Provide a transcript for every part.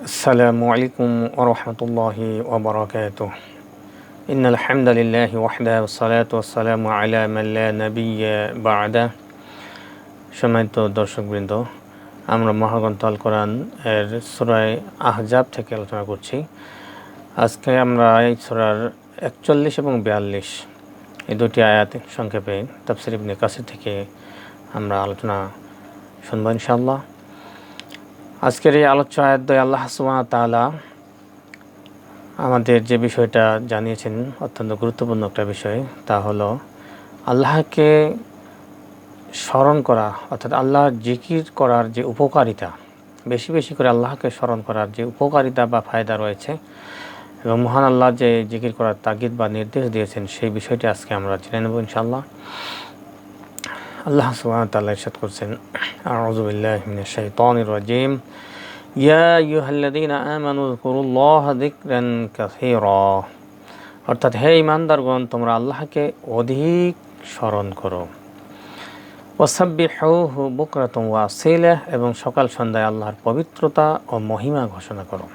السلام عليكم ورحمة الله وبركاته إن الحمد لله وحده والصلاة والسلام على من لا نبي بعده সম্মানিত দর্শকবৃন্দ আমরা মহাগ্রন্থ আল কোরআন এর সুরায় আহজাব থেকে আলোচনা করছি আজকে আমরা এই সুরার একচল্লিশ এবং বিয়াল্লিশ এই দুটি আয়াত সংক্ষেপে তাফসির ইবনে কাসির থেকে আমরা আলোচনা শুনবো ইনশাআল্লাহ আজকের এই আলোচ্য আয়াত দ্বয় আল্লাহ তাআলা আমাদের যে বিষয়টা জানিয়েছেন অত্যন্ত গুরুত্বপূর্ণ একটা বিষয়, তা হলো আল্লাহকে স্মরণ করা, অর্থাৎ আল্লাহর জিকির করার যে উপকারিতা, বেশি বেশি করে আল্লাহকে স্মরণ করার যে উপকারিতা বা ফায়দা রয়েছে এবং মহান আল্লাহ যে জিকির করার তাগিদ বা নির্দেশ দিয়েছেন, সেই বিষয়টি আজকে আমরা জেনে নেব ইনশাআল্লাহ। আল্লাহ সুবহানাহু ওয়া তাআলা করছেন অর্থাৎ হে ইমানদারগণ তোমরা আল্লাহকে অধিক স্মরণ করো। এবং সকাল সন্ধ্যায় আল্লাহর পবিত্রতা ও মহিমা ঘোষণা করো।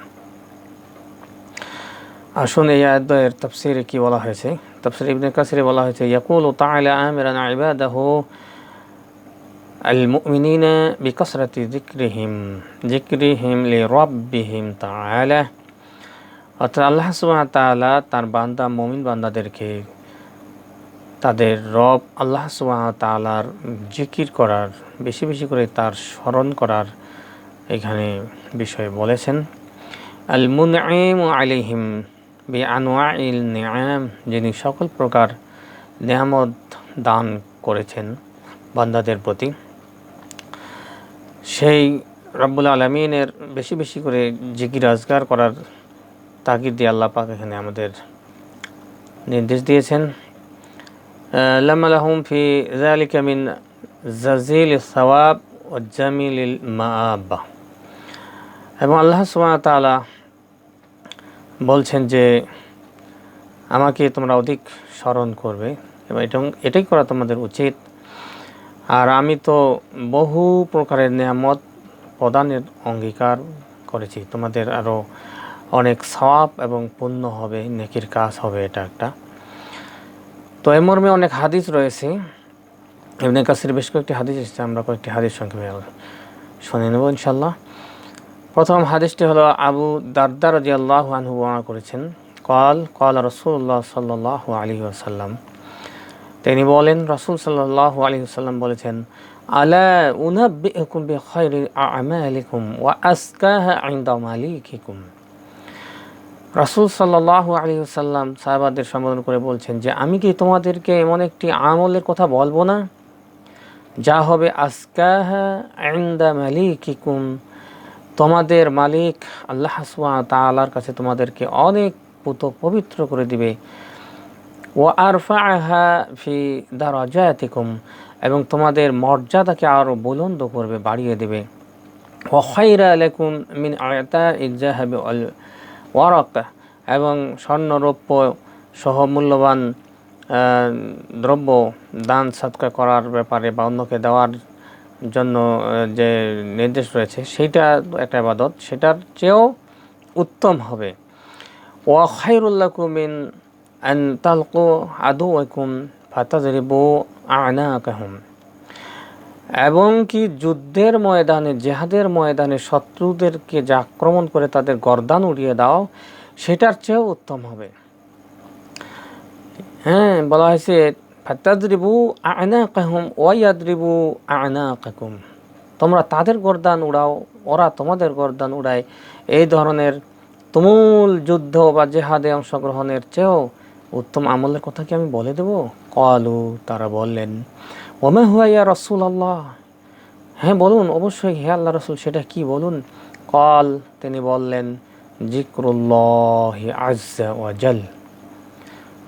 আসুন এই আয়াতের তাফসিরে কি বলা হয়েছে? তাফসির ইবনে কাসিরে বলা হয়েছে, ইয়াকুলু তাআলা আমিরান ইবাদাহু المؤمنين بكثرة ذكرهم ذكرهم لربهم تعالى অর্থাৎ আল্লাহ সুবহানাহু তাআলা তার বান্দা মুমিন বান্দাদেরকে তাদের রব আল্লাহ সুবহানাহু তাআলার জিকির করার বেশি বেশি করে তার স্মরণ করার এখানে বিষয় বলেছেন আল মুনঈম আলাইহিম বি আনওয়াইল নিআম যিনি সকল প্রকার নিয়ামত দান করেছেন বান্দাদের প্রতি সেই রব্বুল আলমিনের বেশি বেশি করে জিকির আজগার করার তাগিদ দিয়ে আল্লাহ পাক এখানে আমাদের নির্দেশ দিয়েছেন। লামালাহুম ফি জালিকা মিন জাজিল সওয়াব ও জামিল মাআবা। এবং আল্লাহ সুবহানাহু বলছেন যে, আমাকে তোমরা অধিক স্মরণ করবে এবং এটা এটাই করা তোমাদের উচিত। আর আমি তো বহু প্রকারের নিয়ামত প্রদানের অঙ্গীকার করেছি। তোমাদের আরও অনেক সওয়াব এবং পুণ্য হবে, নেকির কাজ হবে এটা একটা। তো এ মর্মে অনেক হাদিস রয়েছে। এমনি কাছের বেশ কয়েকটি হাদিস এসেছে, আমরা কয়েকটি হাদিস সংক্ষেপে শুনে নেব ইনশাল্লাহ প্রথম হাদিসটি হলো আবু দারদার রাজি আল্লাহ আনহু করেছেন, কল কল রসুল্লাহ সাল্লাহ আলী আসাল্লাম তিনি বলেন, রসুল সাল্লাহ আলী সাল্লাম বলেছেন, আলা উনাব্বিকুম বি খায়রি আমালিকুম ওয়া আসকাহা ইনদা মালিকিকুম। রাসূল সাল্লাল্লাহু আলাইহি সাল্লাম সাহাবাদের সম্বোধন করে বলছেন যে, আমি কি তোমাদেরকে এমন একটি আমলের কথা বলব না? যা হবে আসকাহা ইনদা মালিকিকুম। তোমাদের মালিক আল্লাহ সুবহানাহু তাআলার কাছে তোমাদেরকে অনেক পুত পবিত্র করে দিবে। ও আরফাহা ফি দারাজাতিকুম, এবং তোমাদের মর্যাদাকে আরও বুলন্দ করবে, বাড়িয়ে দেবে। ও আলাইকুম মিন আয়তা ইজাহাবি অল ওয়ারক, এবং স্বর্ণরৌপ্য সহ মূল্যবান দ্রব্য দান সৎকার করার ব্যাপারে বা অন্যকে দেওয়ার জন্য যে নির্দেশ রয়েছে, সেইটা একটা আবাদত, সেটার চেয়েও উত্তম হবে। ও খাইরুল্লাহ মিন আন তালকু আদু ওয়াকুম ফাতাজরিবু আনাকাহুম এবং কি যুদ্ধের ময়দানে, জেহাদের ময়দানে শত্রুদেরকে যে আক্রমণ করে তাদের গরদান উড়িয়ে দাও, সেটার চেয়েও উত্তম হবে। হ্যাঁ বলা হয়েছে ফাতাজরিবু আনাকাহুম ওয়াইয়াদরিবু আনাকাকুম। তোমরা তাদের গরদান উড়াও, ওরা তোমাদের গরদান উড়ায়। এই ধরনের তুমুল যুদ্ধ বা জেহাদে অংশগ্রহণের চেয়েও উত্তম আমলের কথা কি আমি বলে দেব? কলু, তারা বললেন, ওমে হুয়া ইয়া রসুল আল্লাহ হ্যাঁ বলুন, অবশ্যই, হে আল্লাহ রসুল, সেটা কি বলুন? কল, তিনি বললেন জিক্রুল্লাহ আজ্জা ওয়াজাল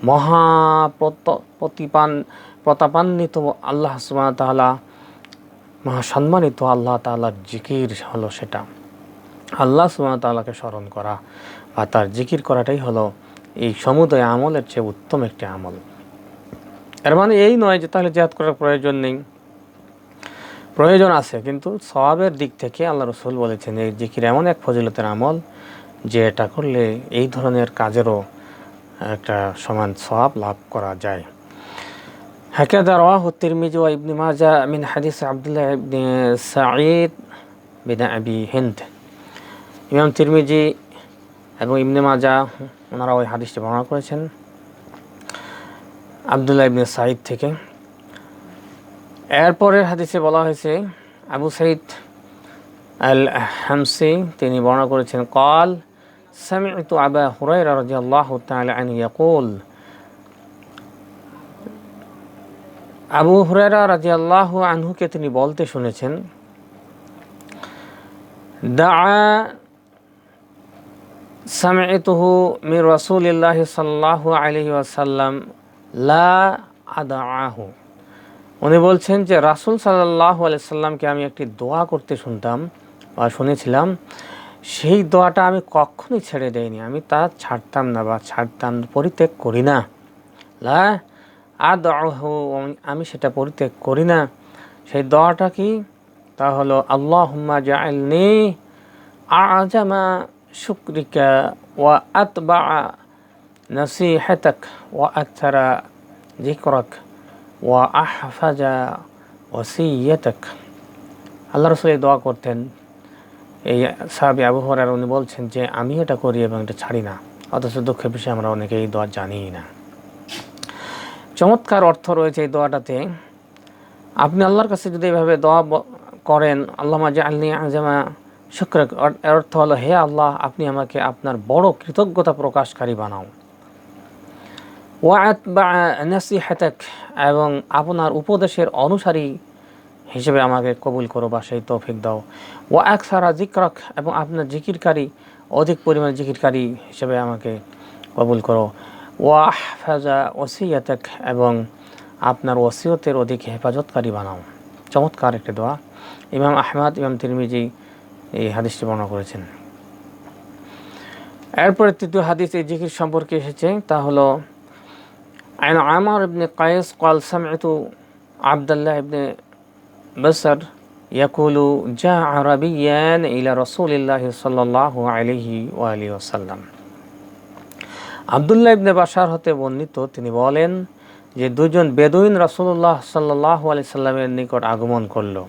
মহা প্রতিপান, প্রতাপান্বিত আল্লাহ তাআলা, মহা সম্মানিত আল্লাহ তাআলার জিকির হলো সেটা। আল্লাহ তাআলাকে স্মরণ করা। বা তার জিকির করাটাই হলো এই সমুদয় আমলের চেয়ে উত্তম একটি আমল এর মানে এই নয় যে তাহলে জেহাদ করার প্রয়োজন নেই প্রয়োজন আছে কিন্তু সওয়াবের দিক থেকে আল্লাহ রসুল বলেছেন এই জিকির এমন এক ফজিলতের আমল যে এটা করলে এই ধরনের কাজেরও একটা সমান সওয়াব লাভ করা যায় هكذا رواه الترمذي وابن ماجه من حديث عبد الله بن سعيد بن أبي هند ইমাম তিরমিজি এবং ইবনে মাজা ওনারা ওই হাদিসটি বর্ণনা করেছেন আবদুল্লাহ ইবনে সাইদ থেকে। এরপরের হাদিসে বলা হয়েছে, আবু সাইদ আল হামসি তিনি বর্ণনা করেছেন, কল সামিত আবা হুরাই রাজি আল্লাহ আন ইয়াকুল, আবু হুরাইরা রাজি আল্লাহ আনহুকে তিনি বলতে শুনেছেন দা সামিতুহু মির রাসূলিল্লাহ সাল্লাল্লাহু আলাইহি ওয়াসাল্লাম লা আদাআহু উনি বলছেন যে, রাসূল আলাইহি সাল্লামকে আমি একটি দোয়া করতে শুনতাম বা শুনেছিলাম। সেই দোয়াটা আমি কখনোই ছেড়ে দেইনি। আমি তা ছাড়তাম না বা ছাড়তাম, পরিত্যাগ করি না। লা আদাহু আমি সেটা পরিত্যাগ করি না। সেই দোয়াটা কি? তা হলো, আল্লাহুম্মা জাআলনি আজামা নসিহতক, ওয়া আকথারা যিকরাক, ওয়া আহফাজা ওসিয়তক আল্লাহ রসুল এই দোয়া করতেন। এই সাহাবি আবু হরার উনি বলছেন যে, আমি এটা করি এবং এটা ছাড়ি না। অথচ দুঃখের বিষয়ে আমরা অনেকে এই দোয়া জানি না। চমৎকার অর্থ রয়েছে এই দোয়াটাতে। আপনি আল্লাহর কাছে যদি এভাবে দোয়া করেন আল্লাহ মাজা আল্লি আজামা শুক্র অর্থ হলো, হে আল্লাহ, আপনি আমাকে আপনার বড় কৃতজ্ঞতা প্রকাশকারী বানাও। ওয়াত বা এবং আপনার উপদেশের অনুসারী হিসেবে আমাকে কবুল করো বা সেই তৌফিক দাও। ওয়া এক সারা জিক্রক এবং আপনার জিকিরকারী, অধিক পরিমাণ জিকিরকারী হিসেবে আমাকে কবুল করো। ওয়া ফাজা ওসিয়াতেক, এবং আপনার ওসিয়তের অধিক হেফাজতকারী বানাও। চমৎকার একটি দোয়া। ইমাম আহমদ, ইমাম তিরমিজি এই হাদিসটি বর্ণনা করেছেন এরপরে তৃতীয় হাদিস এই জিকির সম্পর্কে এসেছে তা হলো عن عمر بن قيس قال سمعت عبد الله بن بصر يقول جاء عربيان إلى رسول الله صلى الله عليه وآله وسلم আবদুল্লাহ ইবনে বাশার হতে বর্ণিত তিনি বলেন যে দুজন বেদুইন রাসূলুল্লাহ সাল্লাল্লাহু আলাইহি সাল্লামের নিকট আগমন করলো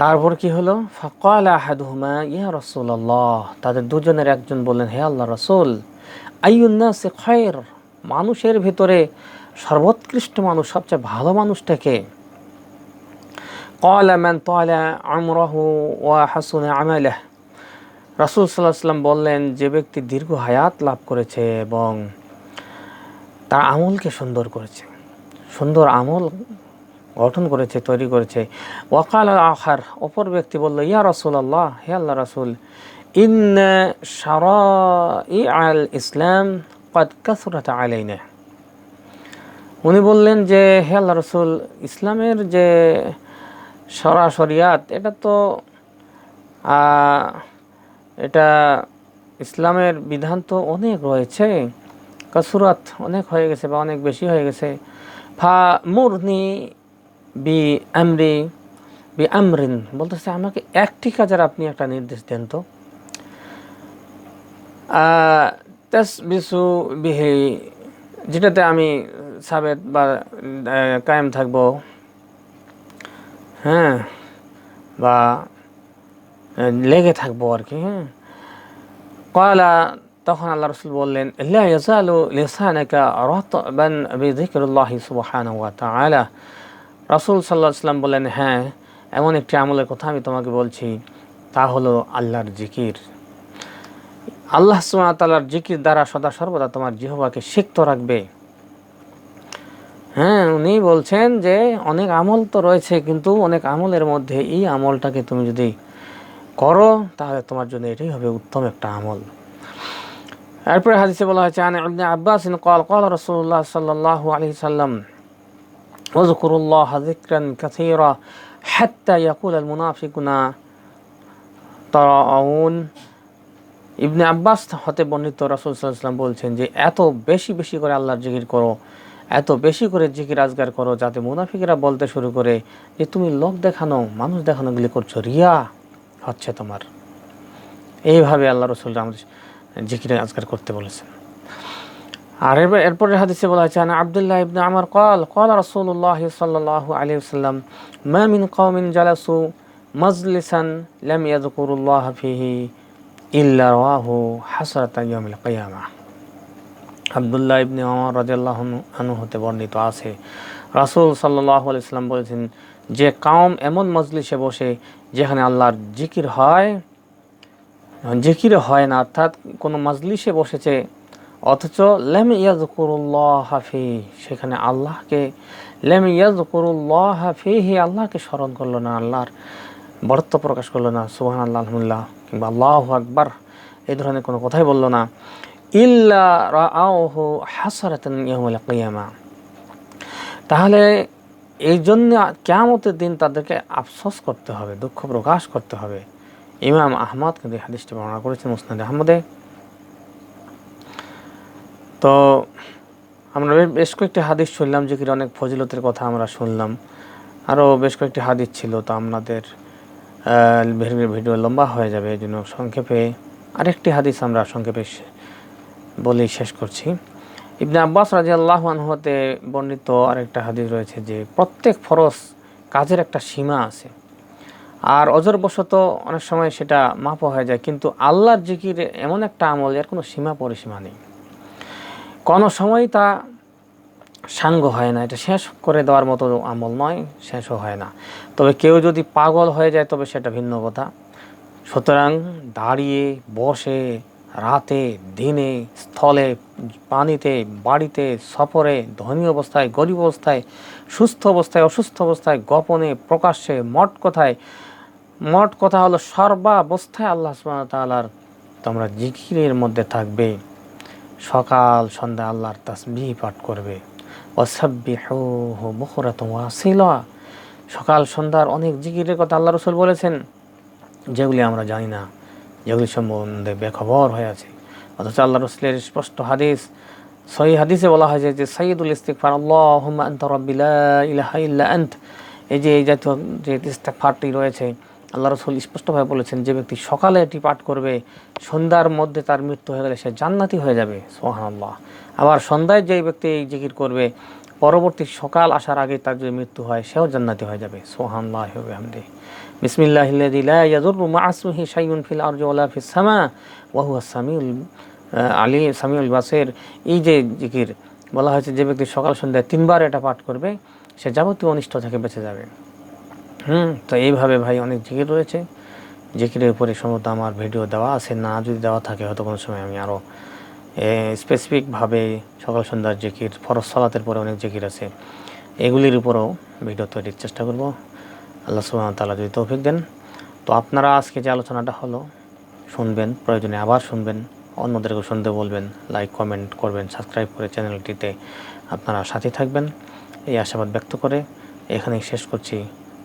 তারপর কি হলো? ফকাল আহাদুমা ইয়া রসুল্লাহ তাদের দুজনের একজন বললেন, হে আল্লাহ রসুল আইউন্নাসে খয়ের? মানুষের ভিতরে সর্বোৎকৃষ্ট মানুষ, সবচেয়ে ভালো মানুষটাকে কলা ম্যান তলা আমরাহু ওয়া হাসুন আমেলাহ। রাসুল সাল্লাহ সাল্লাম বললেন, যে ব্যক্তি দীর্ঘ হায়াত লাভ করেছে এবং তার আমলকে সুন্দর করেছে। সুন্দর আমল গঠন করেছে, তৈরি করেছে। ওয়াকাল আহার অপর ব্যক্তি বলল, ইয়া রসুল আল্লাহ হে আল্লাহ রসুল ইন সারা ই আল ইসলাম কাদকাসুরাত উনি বললেন যে, হে আল্লাহ রসুল, ইসলামের যে সরাসরিয়াত, এটা তো এটা ইসলামের বিধান তো অনেক রয়েছে। কাসুরাত অনেক হয়ে গেছে বা অনেক বেশি হয়ে গেছে। ফা মুরনি বি আমরি বি আমরিন বলতেছে আমাকে একটি কাজের আপনি একটা নির্দেশ দেন তো। তেস বিসু বিহে, যেটাতে আমি সাবেত বা কায়েম থাকব। হ্যাঁ বা লেগে থাকব আর কি হ্যাঁ। কয়লা তখন আল্লাহ রসুল বললেন লিসানাকা রাতবান বিযিকরিল্লাহি সুবহানাহু ওয়া তাআলা। রাসুল সাল্লাহ সাল্লাম বলেন হ্যাঁ এমন একটি আমলের কথা আমি তোমাকে বলছি, তা হলো আল্লাহর জিকির। আল্লাহ সুমাতালার জিকির দ্বারা সদা সর্বদা তোমার জিহবাকে সিক্ত রাখবে। হ্যাঁ উনি বলছেন যে, অনেক আমল তো রয়েছে, কিন্তু অনেক আমলের মধ্যে এই আমলটাকে তুমি যদি করো, তাহলে তোমার জন্য এটাই হবে উত্তম একটা আমল। এরপরে হাদিসে বলা হয়েছে আব্বাস কল কল রসুল্লাহ সাল্লাহ আলি সাল্লাম واذكروا الله ذكرا كثيرا حتى يقول المنافقون তারাউন ইবনে আব্বাস হতে বর্ণিত রাসূল সাল্লাল্লাহু আলাইহি ওয়াসাল্লাম বলছেন যে এত বেশি বেশি করে আল্লাহর জিকির করো এত বেশি করে জিকির আজগার করো যাতে মুনাফিকরা বলতে শুরু করে যে তুমি লোক দেখানো মানুষ দেখানো গুলি করছো রিয়া হচ্ছে তোমার এইভাবে আল্লাহ রসুল আমাদের জিকির আজগার করতে বলেছেন আর এরপর এরপরে হাদিসে বলা হয়েছে, আনা আব্দুল্লাহ ইবনে আমার কল কল রাসূলুল্লাহ সাল্লাল্লাহু আলাইহি ওয়াসাল্লাম, মা মিন কওমিন জালাসু মাজলিসান লাম ইয়াযকুরুল্লাহ ফিহি ইল্লা রাওয়াহু হাসরাতান ইয়াউমিল কিয়ামাহ আবদুল্লাহ ইবনে ওমর রাদিয়াল্লাহু আনহু হতে বর্ণিত আছে। রাসূল সাল্লাল্লাহু আলাইহি সাল্লাম বলেছেন, যে কাউম এমন মজলিসে বসে যেখানে আল্লাহর জিকির হয় জিকির হয় না, অর্থাৎ কোনো মজলিসে বসেছে অথচ লেম ইয়াজকুরুল্লাহ হাফি সেখানে আল্লাহকে, লেম ইয়াজকুরুল্লাহ হাফিহি আল্লাহকে স্মরণ করল না, আল্লাহর বরত্ব প্রকাশ করল না সুবহান আল্লাহ আলহামদুলিল্লাহ, কিংবা আল্লাহ আকবার, এই ধরনের কোনো কথাই বলল না। ইল্লা রাআহু হাসারাতান তাহলে এই জন্য কেয়ামতের দিন তাদেরকে আফসোস করতে হবে, দুঃখ প্রকাশ করতে হবে। ইমাম আহমদ কিন্তু হাদিসটি বর্ণনা করেছেন মুসনাদ আহমদে। তো আমরা বেশ কয়েকটি হাদিস শুনলাম, যে অনেক ফজিলতের কথা আমরা শুনলাম। আরও বেশ কয়েকটি হাদিস ছিল, তো আপনাদের ভিডিও- লম্বা হয়ে যাবে, এই জন্য সংক্ষেপে আরেকটি হাদিস আমরা সংক্ষেপে বলেই শেষ করছি। ইবনে আব্বাস রাজি আল্লাহ আনহতে বর্ণিত আরেকটা হাদিস রয়েছে, যে প্রত্যেক ফরজ কাজের একটা সীমা আছে। আর অজরবশত অনেক সময় সেটা মাপা হয়ে যায়, কিন্তু আল্লাহর জিকির এমন একটা আমল, এর কোনো সীমা পরিসীমা নেই। কোনো সময় তা সাঙ্গ হয় না। এটা শেষ করে দেওয়ার মতো আমল নয়, শেষও হয় না। তবে কেউ যদি পাগল হয়ে যায়, তবে সেটা ভিন্ন কথা। সুতরাং দাঁড়িয়ে, বসে, রাতে, দিনে, স্থলে, পানিতে, বাড়িতে, সফরে, ধনী অবস্থায়, গরিব অবস্থায়, সুস্থ অবস্থায়, অসুস্থ অবস্থায়, গোপনে, প্রকাশ্যে মঠ কথায় মঠ কথা হলো সর্বাবস্থায় আল্লাহ সুবহানাহু ওয়া তাআলার তোমরা জিকিরের মধ্যে থাকবে। সকাল সন্ধ্যা আল্লাহর তাসবিহ পাঠ করবে। সকাল সন্ধ্যার অনেক জিকিরের কথা আল্লাহ রসুল বলেছেন, যেগুলি আমরা জানি না, যেগুলি সম্বন্ধে বেখবর হয়ে আছে। অথচ আল্লাহ রসুলের স্পষ্ট হাদিস, সহি হাদিসে বলা হয় যে সঈদুল ইস্তিকফার লা ইলাহা ইল্লা এই যে এই জাতীয় যে ইস্তেকফারটি রয়েছে আল্লাহ রসুল স্পষ্টভাবে বলেছেন, যে ব্যক্তি সকালে এটি পাঠ করবে, সন্ধ্যার মধ্যে তার মৃত্যু হয়ে গেলে সে জান্নাতি হয়ে যাবে। সোহানাল্লাহ আবার সন্ধ্যায় যে ব্যক্তি এই জিকির করবে, পরবর্তী সকাল আসার আগে তার যদি মৃত্যু হয়, সেও জান্নাতি হয়ে যাবে। সোহানাল্লাহ হামদি ইসমিহি শাইউন ফিল আরজি সামিউল আলী, সামিউল বাসের। এই যে জিকির, বলা হয়েছে যে ব্যক্তি সকাল সন্ধ্যায় তিনবার এটা পাঠ করবে, সে যাবতীয় অনিষ্ট থেকে বেঁচে যাবে। হুম, তো এইভাবে ভাই অনেক জিকির রয়েছে। জিকিরের উপরে সম্ভবত আমার ভিডিও দেওয়া আছে, না যদি দেওয়া থাকে হয়তো কোনো সময় আমি আরও স্পেসিফিকভাবে সকাল সন্ধ্যার জিকির, ফরজ সালাতের পরে অনেক জিকির আছে। এগুলির উপরেও ভিডিও তৈরির চেষ্টা করব। আল্লাহ সুবহানাহু ওয়া তাআলা যদি তৌফিক দেন। তো আপনারা আজকে যে আলোচনাটা হলো, শুনবেন, প্রয়োজনে আবার শুনবেন, অন্যদেরকেও শুনতে বলবেন লাইক কমেন্ট করবেন সাবস্ক্রাইব করে চ্যানেলটিতে আপনারা সাথে থাকবেন। এই আশাবাদ ব্যক্ত করে এখানেই শেষ করছি।